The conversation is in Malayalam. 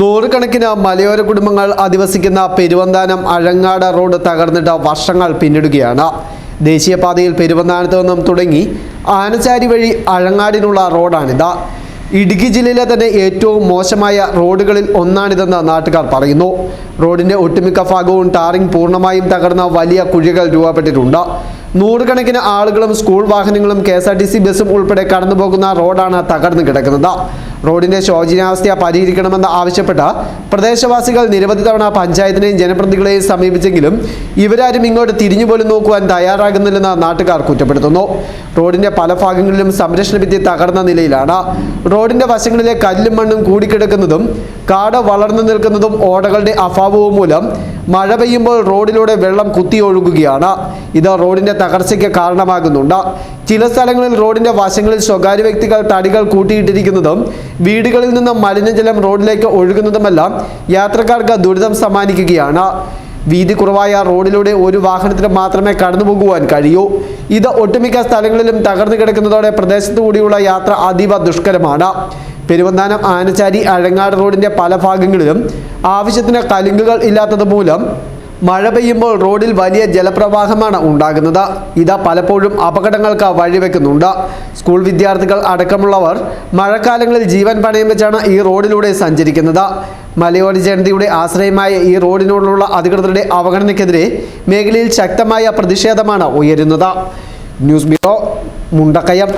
നൂറുകണക്കിന് മലയോര കുടുംബങ്ങൾ അധിവസിക്കുന്ന പെരുവന്താനം അഴങ്ങാട് റോഡ് തകർന്നിട്ട് വർഷങ്ങൾ പിന്നിടുകയാണ്. ദേശീയപാതയിൽ പെരുവന്താനത്ത് നിന്നും തുടങ്ങി ആനച്ചാരി വഴി അഴങ്ങാടിനുള്ള റോഡാണിത്. ഇടുക്കി ജില്ലയിലെ തന്നെ ഏറ്റവും മോശമായ റോഡുകളിൽ ഒന്നാണിതെന്ന് നാട്ടുകാർ പറയുന്നു. റോഡിന്റെ ഒട്ടുമിക്ക ഭാഗവും ടാറിംഗ് പൂർണമായും തകർന്ന വലിയ കുഴികൾ രൂപപ്പെട്ടിട്ടുണ്ട്. നൂറുകണക്കിന് ആളുകളും സ്കൂൾ വാഹനങ്ങളും K S R T C ബസ്സും ഉൾപ്പെടെ കടന്നുപോകുന്ന റോഡാണ് തകർന്നു കിടക്കുന്നത്. റോഡിന്റെ ശോചനീയാവസ്ഥ പരിഹരിക്കണമെന്ന് ആവശ്യപ്പെട്ട് പ്രദേശവാസികൾ നിരവധി തവണ പഞ്ചായത്തിനെയും ജനപ്രതിനിധികളെയും സമീപിച്ചെങ്കിലും ഇവരാരും ഇങ്ങോട്ട് തിരിഞ്ഞു പോലും നോക്കുവാൻ തയ്യാറാകുന്നില്ലെന്ന് നാട്ടുകാർ കുറ്റപ്പെടുത്തുന്നു. റോഡിന്റെ പല ഭാഗങ്ങളിലും സംരക്ഷണ ഭിത്തി തകർന്ന നിലയിലാണ്. റോഡിന്റെ വശങ്ങളിലെ കല്ലും മണ്ണും കൂടിക്കിടക്കുന്നതും കാട് വളർന്നു നിൽക്കുന്നതും ഓടകളുടെ അഭാവവും മൂലം മഴ പെയ്യുമ്പോൾ റോഡിലൂടെ വെള്ളം കുത്തിയൊഴുകുകയാണ്. ഇത് റോഡിന്റെ തകർച്ചയ്ക്ക് കാരണമാകുന്നുണ്ട്. ചില സ്ഥലങ്ങളിൽ റോഡിന്റെ വശങ്ങളിൽ സ്വകാര്യ വ്യക്തികൾ തടികൾ കൂട്ടിയിട്ടിരിക്കുന്നതും വീടുകളിൽ നിന്ന് മലിനജലം റോഡിലേക്ക് ഒഴുകുന്നതുമെല്ലാം യാത്രക്കാർക്ക് ദുരിതം സമ്മാനിക്കുകയാണ്. വീതി കുറവായ റോഡിലൂടെ ഒരു വാഹനത്തിന് മാത്രമേ കടന്നു പോകുവാൻ കഴിയൂ. ഇത് ഒട്ടുമിക്ക സ്ഥലങ്ങളിലും തകർന്നു കിടക്കുന്നതോടെ പ്രദേശത്തു കൂടിയുള്ള യാത്ര അതീവ ദുഷ്കരമാണ്. പെരുവന്താനം ആനച്ചാരി അഴങ്ങാട് റോഡിന്റെ പല ഭാഗങ്ങളിലും ആവശ്യത്തിന് കലുങ്കുകൾ ഇല്ലാത്തത് മൂലം മഴ പെയ്യുമ്പോൾ റോഡിൽ വലിയ ജലപ്രവാഹമാണ് ഉണ്ടാകുന്നത്. ഇത് പലപ്പോഴും അപകടങ്ങൾക്ക് വഴിവെക്കുന്നുണ്ട്. സ്കൂൾ വിദ്യാർത്ഥികൾ അടക്കമുള്ളവർ മഴക്കാലങ്ങളിൽ ജീവൻ പണയം വെച്ചാണ് ഈ റോഡിലൂടെ സഞ്ചരിക്കുന്നത്. മലയോര ജനതയുടെ ആശ്രയമായ ഈ റോഡിനോടുള്ള അധികൃതരുടെ അവഗണനയ്ക്കെതിരെ മേഖലയിൽ ശക്തമായ പ്രതിഷേധമാണ് ഉയരുന്നത്. News bureau Mundakayam.